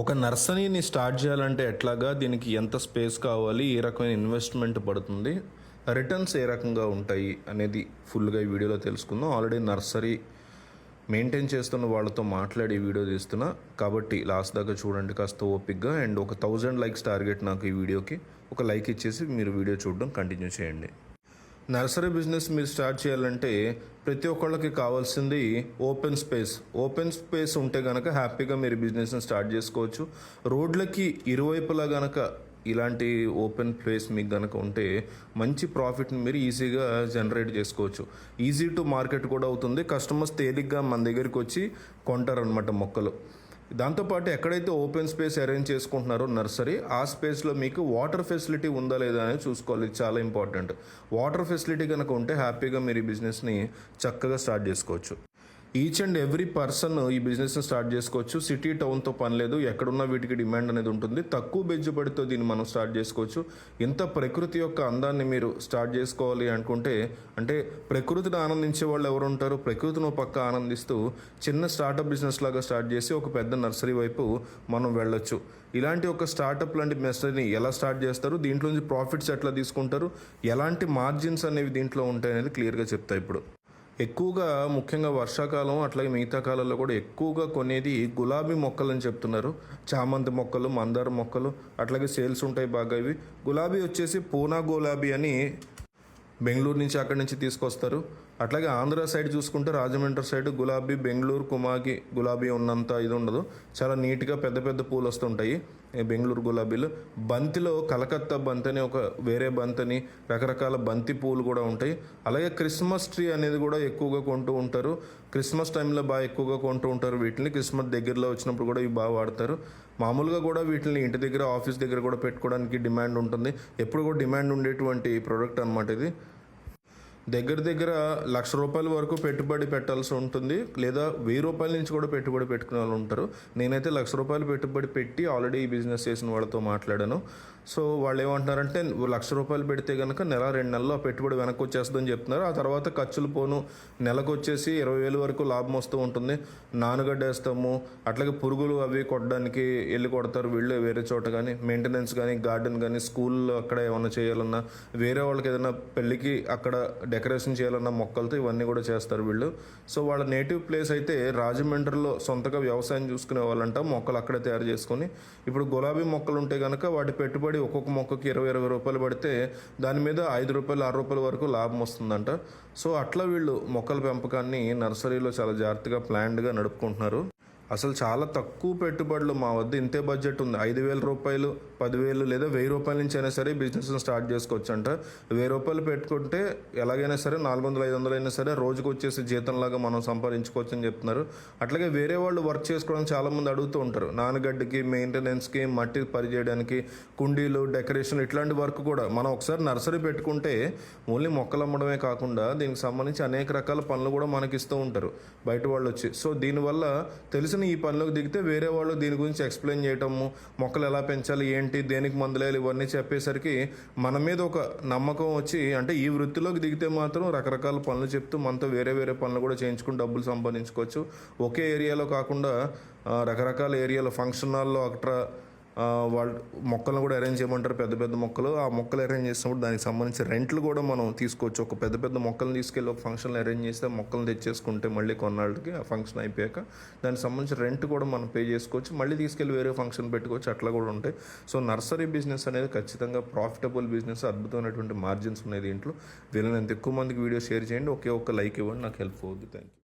ఒక నర్సరీని స్టార్ట్ చేయాలంటే ఎట్లాగా? దీనికి ఎంత స్పేస్ కావాలి? ఏ రకమైన ఇన్వెస్ట్మెంట్ పడుతుంది? రిటర్న్స్ ఏ రకంగా ఉంటాయి? అనేది ఫుల్గా ఈ వీడియోలో తెలుసుకుందాం. ఆల్రెడీ నర్సరీ మెయింటైన్ చేస్తున్న వాళ్ళతో మాట్లాడి ఈ వీడియో తీస్తున్నా. కాబట్టి లాస్ట్ దాకా చూడండి కాస్త ఓపిక్గా అండ్ ఒక థౌజండ్ లైక్స్ టార్గెట్ నాకు ఈ వీడియోకి. ఒక లైక్ ఇచ్చేసి మీరు వీడియో చూడడం కంటిన్యూ చేయండి. నర్సరీ బిజినెస్ మీరు స్టార్ట్ చేయాలంటే ప్రతి ఒక్కళ్ళకి కావాల్సింది ఓపెన్ స్పేస్. ఓపెన్ స్పేస్ ఉంటే గనక హ్యాపీగా మీరు బిజినెస్ని స్టార్ట్ చేసుకోవచ్చు. రోడ్లకి ఇరువైపులా గనక ఇలాంటి ఓపెన్ ప్లేస్ మీకు కనుక ఉంటే మంచి ప్రాఫిట్ని మీరు ఈజీగా జనరేట్ చేసుకోవచ్చు. ఈజీ టు మార్కెట్ కూడా అవుతుంది. కస్టమర్స్ తేలిగ్గా మన దగ్గరికి వచ్చి కొంటారనమాట మొక్కలు. దాంతోపాటు ఎక్కడైతే ఓపెన్ స్పేస్ అరేంజ్ చేసుకుంటున్నారో నర్సరీ ఆ స్పేస్లో మీకు వాటర్ ఫెసిలిటీ ఉందా లేదా అనేది చూసుకోవాలి. చాలా ఇంపార్టెంట్. వాటర్ ఫెసిలిటీ కనుక ఉంటే హ్యాపీగా మీరు ఈ బిజినెస్ని చక్కగా స్టార్ట్ చేసుకోవచ్చు. ఈచ్ అండ్ ఎవ్రీ పర్సన్ ఈ బిజినెస్ని స్టార్ట్ చేసుకోవచ్చు. సిటీ టౌన్తో పని లేదు. ఎక్కడున్నా వీటికి డిమాండ్ అనేది ఉంటుంది. తక్కువ బెజ్జుబడితో దీన్ని మనం స్టార్ట్ చేసుకోవచ్చు. ఇంత ప్రకృతి యొక్క అందాన్ని మీరు స్టార్ట్ చేసుకోవాలి అనుకుంటే అంటే ప్రకృతిని ఆనందించే వాళ్ళు ఎవరు ఉంటారు? ప్రకృతిని ఒక పక్క ఆనందిస్తూ చిన్న స్టార్టప్ బిజినెస్ లాగా స్టార్ట్ చేసి ఒక పెద్ద నర్సరీ వైపు మనం వెళ్ళొచ్చు. ఇలాంటి ఒక స్టార్టప్ లాంటి నర్సరీని ఎలా స్టార్ట్ చేస్తారు? దీంట్లో నుంచి ప్రాఫిట్స్ ఎట్లా తీసుకుంటారు? ఎలాంటి మార్జిన్స్ అనేవి దీంట్లో ఉంటాయనేది క్లియర్గా చెప్తా ఇప్పుడు. ఎక్కువగా ముఖ్యంగా వర్షాకాలం అట్లాగే మిగతా కాలంలో కూడా ఎక్కువగా కొనేది గులాబీ మొక్కలు అని చెప్తున్నారు. చామంతి మొక్కలు మందార మొక్కలు అట్లాగే సేల్స్ ఉంటాయి బాగా ఇవి. గులాబీ వచ్చేసి పూనా గులాబీ అని బెంగళూరు నుంచి అక్కడి నుంచి తీసుకొస్తారు. అట్లాగే ఆంధ్ర సైడ్ చూసుకుంటే రాజమండ్రి సైడ్ గులాబీ బెంగళూరు కుమాకి గులాబీ ఉన్నంత ఇది ఉండదు. చాలా నీట్గా పెద్ద పెద్ద పూలు వస్తుంటాయి. బెంగళూరు గులాబీలు. బంతిలో కలకత్తా బంతి అని ఒక వేరే బంతిని రకరకాల బంతి పూలు కూడా ఉంటాయి. అలాగే క్రిస్మస్ ట్రీ అనేది కూడా ఎక్కువగా కొంటూ ఉంటారు. క్రిస్మస్ టైంలో బాగా ఎక్కువగా కొంటూ ఉంటారు. వీటిని క్రిస్మస్ దగ్గరలో వచ్చినప్పుడు కూడా ఇవి బాగా వాడతారు. మామూలుగా కూడా వీటిని ఇంటి దగ్గర ఆఫీస్ దగ్గర కూడా పెట్టుకోవడానికి డిమాండ్ ఉంటుంది. ఎప్పుడు కూడా డిమాండ్ ఉండేటువంటి ప్రోడక్ట్ అనమాట ఇది. దగ్గర దగ్గర లక్ష రూపాయల వరకు పెట్టుబడి పెట్టాల్సి ఉంటుంది. లేదా వెయ్యి రూపాయల నుంచి కూడా పెట్టుబడి పెట్టుకునే వాళ్ళు ఉంటారు. నేనైతే లక్ష రూపాయలు పెట్టుబడి పెట్టి ఆల్రెడీ ఈ బిజినెస్ చేసిన వాళ్ళతో మాట్లాడాను. సో వాళ్ళు ఏమంటున్నారంటే లక్ష రూపాయలు పెడితే కనుక నెల రెండు నెలల్లో ఆ పెట్టుబడి వెనక్కి వచ్చేస్తుందని చెప్తున్నారు. ఆ తర్వాత ఖర్చులు పోను. నెలకు వచ్చేసి ఇరవై వేలు వరకు లాభం వస్తూ ఉంటుంది. నానుగడ్డ వేస్తాము అట్లాగే పురుగులు అవి కొట్టడానికి వెళ్ళి కొడతారు. వీళ్ళు వేరే చోట కానీ మెయింటెనెన్స్ కానీ గార్డెన్ కానీ స్కూల్లో అక్కడ ఏమన్నా చేయాలన్నా వేరే వాళ్ళకి ఏదైనా పెళ్ళికి అక్కడ డెకరేషన్ చేయాలన్నా మొక్కలతో ఇవన్నీ కూడా చేస్తారు వీళ్ళు. సో వాళ్ళ నేటివ్ ప్లేస్ అయితే రాజమండ్రిలో సొంతగా వ్యవసాయం చూసుకునే వాళ్ళంట మొక్కలు అక్కడే తయారు చేసుకొని ఇప్పుడు గులాబీ మొక్కలు ఉంటే కనుక వాటి పెట్టుబడి ఒక్కొక్క మొక్కకి ఇరవై ఇరవై రూపాయలు పడితే దాని మీద ఐదు రూపాయలు ఆరు రూపాయల వరకు లాభం వస్తుందంట. సో అట్లా వీళ్ళు మొక్కల పెంపకాన్ని నర్సరీలో చాలా జాగ్రత్తగా ప్లాన్డ్గా నడుపుకుంటున్నారు. అసలు చాలా తక్కువ పెట్టుబడులు మా వద్ద ఇంతే బడ్జెట్ ఉంది. ఐదు వేల రూపాయలు పదివేలు లేదా వెయ్యి రూపాయల నుంచి అయినా సరే బిజినెస్ని స్టార్ట్ చేసుకోవచ్చు అంట వెయ్యి రూపాయలు పెట్టుకుంటే ఎలాగైనా సరే నాలుగు వందలు ఐదు వందలు అయినా సరే రోజుకు వచ్చేసి జీతంలాగా మనం సంపాదించుకోవచ్చు అని చెప్తున్నారు. అట్లాగే వేరే వాళ్ళు వర్క్ చేసుకోవడం చాలామంది అడుగుతూ ఉంటారు. నానగడ్డకి మెయింటెనెన్స్కి మట్టి పరిచేయడానికి కుండీలు డెకరేషన్ ఇట్లాంటి వర్క్ కూడా మనం ఒకసారి నర్సరీ పెట్టుకుంటే ఓన్లీ మొక్కలు అమ్మడమే కాకుండా దీనికి సంబంధించి అనేక రకాల పనులు కూడా మనకి ఇస్తూ ఉంటారు బయట వాళ్ళు వచ్చి. సో దీనివల్ల తెలిసిన ఈ పనిలోకి దిగితే వేరే వాళ్ళు దీని గురించి ఎక్స్ప్లెయిన్ చేయటము మొక్కలు ఎలా పెంచాలి ఏంటి దేనికి మందులేయాలి ఇవన్నీ చెప్పేసరికి మన మీద ఒక నమ్మకం వచ్చి అంటే ఈ వృత్తిలోకి దిగితే మాత్రం రకరకాల పనులు చెప్తూ మనతో వేరే వేరే పనులు కూడా చేయించుకుని డబ్బులు సంపాదించుకోవచ్చు. ఒకే ఏరియాలో కాకుండా రకరకాల ఏరియాలో ఫంక్షన్ హాల్లో అక్కడ వాళ్ళు మొక్కలను కూడా అరేంజ్ చేయమంటారు పెద్ద పెద్ద మొక్కలు. ఆ మొక్కలు అరేంజ్ చేసినప్పుడు దానికి సంబంధించి రెంట్లు కూడా మనం తీసుకోవచ్చు. ఒక పెద్ద పెద్ద మొక్కలను తీసుకెళ్ళి ఒక ఫంక్షన్లు అరేంజ్ చేస్తే మొక్కలను తెచ్చేసుకుంటే మళ్ళీ కొన్నాళ్ళకి ఆ ఫంక్షన్ అయిపోయాక దానికి సంబంధించి రెంట్ కూడా మనం పే చేసుకోవచ్చు. మళ్ళీ తీసుకెళ్ళి వేరే ఫంక్షన్ పెట్టుకోవచ్చు. అట్లా కూడా ఉంటాయి. సో నర్సరీ బిజినెస్ అనేది ఖచ్చితంగా ప్రాఫిటబుల్ బిజినెస్ అద్భుతమైనటువంటి మార్జిన్స్ ఉన్నాయి దీంట్లో. వీళ్ళని ఎంత ఎక్కువ మందికి వీడియో షేర్ చేయండి. ఒకే ఒక్క లైక్ ఇవ్వండి. నాకు హెల్ప్ అవుద్ది. Thank you